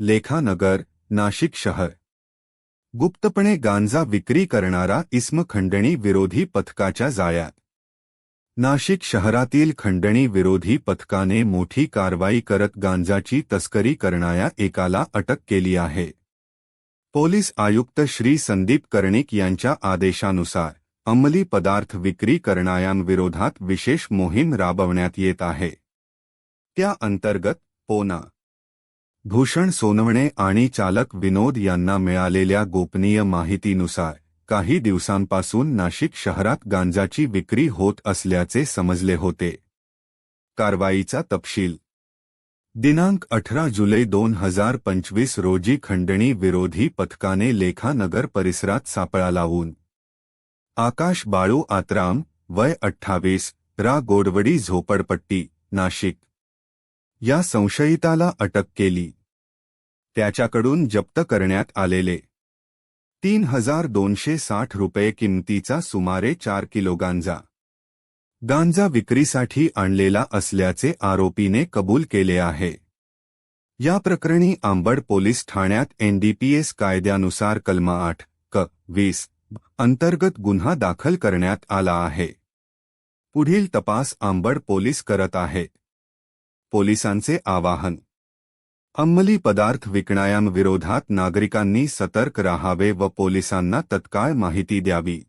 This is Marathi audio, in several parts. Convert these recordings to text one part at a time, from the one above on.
लेखानगर नाशिक शहर. गुप्तपणे गांजा विक्री करणारा इस्म खंडणी विरोधी पथकाच्या जाळ्यात. नाशिक शहरातील खंडणी विरोधी पथकाने मोठी कारवाई करत गांजाची तस्करी करणाऱ्या एकाला अटक केली आहे. पोलीस आयुक्त श्री संदीप कर्णिक यांच्या आदेशानुसार अंमली पदार्थ विक्री करणाऱ्यांविरोधात विशेष मोहीम राबवण्यात येत आहे. त्या अंतर्गत पोना भूषण सोनवणे आणि चालक विनोद यांना मिळालेल्या गोपनीय माहितीनुसार काही दिवसांपासून नाशिक शहरात गांजाची विक्री होत असल्याचे समजले होते. कारवाईचा तपशील. दिनांक अठरा जुलै दोन हजार पंचवीस रोजी खंडणी विरोधी पथकाने लेखानगर परिसरात सापळा लावून. आकाश बाळू आत्राम वय अठ्ठावीस रा. गोडवडी झोपडपट्टी नाशिक. या संशयिताला अटक केली. त्याच्याकडून जप्त करण्यात आलेले तीन हजार दोनशे साठ रुपये किमतीचा सुमारे चार किलो गांजा. गांजा विक्रीसाठी आणलेला असल्याचे आरोपीने कबूल केले आहे. या प्रकरणी आंबड पोलीस ठाण्यात एनडीपीएस कायद्यानुसार कलम आठ क वीस अंतर्गत गुन्हा दाखल करण्यात आला आहे. पुढील तपास आंबड पोलीस करत आहेत पोलिसांचे आवाहन. अंमली पदार्थ विकणाऱ्यांविरोधात नागरिकांनी सतर्क राहावे व पोलिसांना तत्काळ माहिती द्यावी.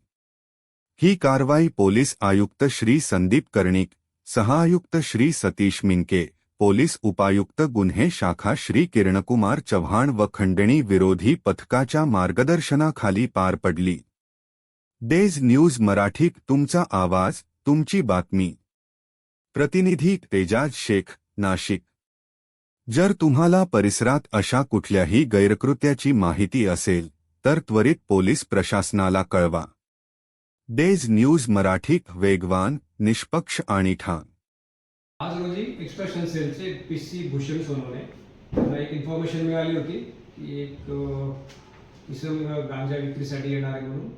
ही कारवाई पोलीस आयुक्त श्री संदीप कर्णिक, सहायुक्त श्री सतीश मिनके, पोलीस उपायुक्त गुन्हे शाखा श्री किरणकुमार चव्हाण व खंडणी विरोधी पथकाच्या मार्गदर्शनाखाली पार पडली. डेज़ न्यूज़ मराठीत तुमचा आवाज़, तुमची बातमी. प्रतिनिधी तेजाज शेख नाशिक. जर तुम्हाला परिसरात अशा कुठल्याही गैरकृत्याची माहिती असेल तर त्वरित पोलीस प्रशासनाला कळवा. डेज न्यूज मराठीत वेगवान निष्पक्ष आणि ठाण. आज रोजी एक्सट्रॅक्शन सेलचे पी सी भूषण सोनवणे. त्यांना एक इन्फॉर्मेशन मिळाली होती की एक इसम गांजा विक्रीसाठी येणार आहे म्हणून.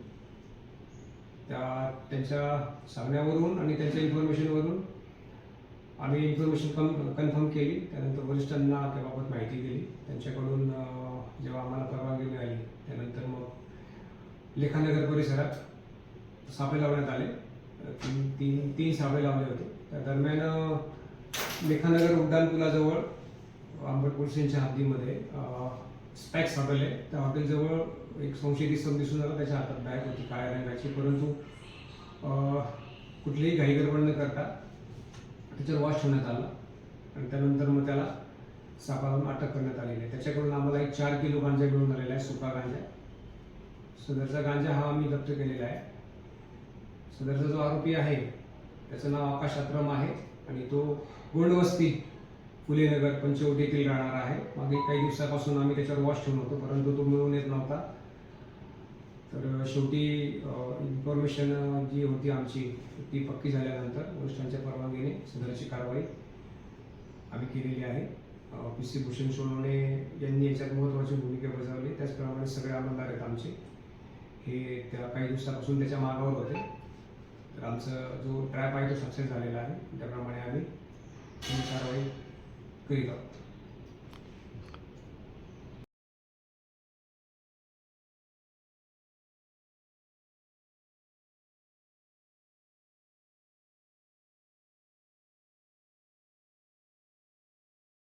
त्या त्यांच्या सांगण्यावरून आणि त्यांच्या इन्फॉर्मेशनवरून आम्ही इन्फॉर्मेशन कम कन्फर्म केली. त्यानंतर वरिष्ठांना त्याबाबत माहिती दिली. त्यांच्याकडून जेव्हा आम्हाला परवानगी मिळाली त्यानंतर मग लेखानगर परिसरात सापे लावण्यात आले. तीन तीन तीन सापे लावले होते. त्या दरम्यान लेखानगर उड्डाणपुलाजवळ आंबट पोलीस यांच्या हद्दीमध्ये स्पॅक सापडले. त्या हॉटेलजवळ एक संशयित इसम दिसून आला. त्याच्या हातात बॅग होती काळ्या रंगाची. परंतु कुठलीही घाईगडबड न करता त्याच्यावर वॉश ठेवण्यात आला. आणि त्यानंतर मग त्याला सापळावून अटक करण्यात आलेली आहे. त्याच्याकडून आम्हाला एक चार किलो गांजा मिळून आलेला आहे सुका गांजा. सदरचा गांजा हा आम्ही जप्त केलेला आहे. सदरचा जो आरोपी आहे त्याचं नाव आकाश अक्रम आहे आणि तो गोंडवस्ती फुलेनगर पंचवटीतील राहणार आहे. मागील काही दिवसापासून आम्ही त्याच्यावर वॉश ठेवून होतो परंतु तो मिळून येत नव्हता. तर शेवटी इन्फॉर्मेशन जी होती आमची ती पक्की झाल्यानंतर वरिष्ठांच्या परवानगीने सदरची कारवाई आम्ही केलेली आहे. पी सी भूषण सोनवणे यांनी याच्यात महत्त्वाची भूमिका बजावली. त्याचप्रमाणे सगळे आमदार आहेत आमचे. हे त्या काही दिवसापासून त्याच्या मागावर होते. तर आमचा जो ट्रॅप आहे तो सक्सेस झालेला आहे. त्याप्रमाणे आम्ही कारवाई करीत आहोत.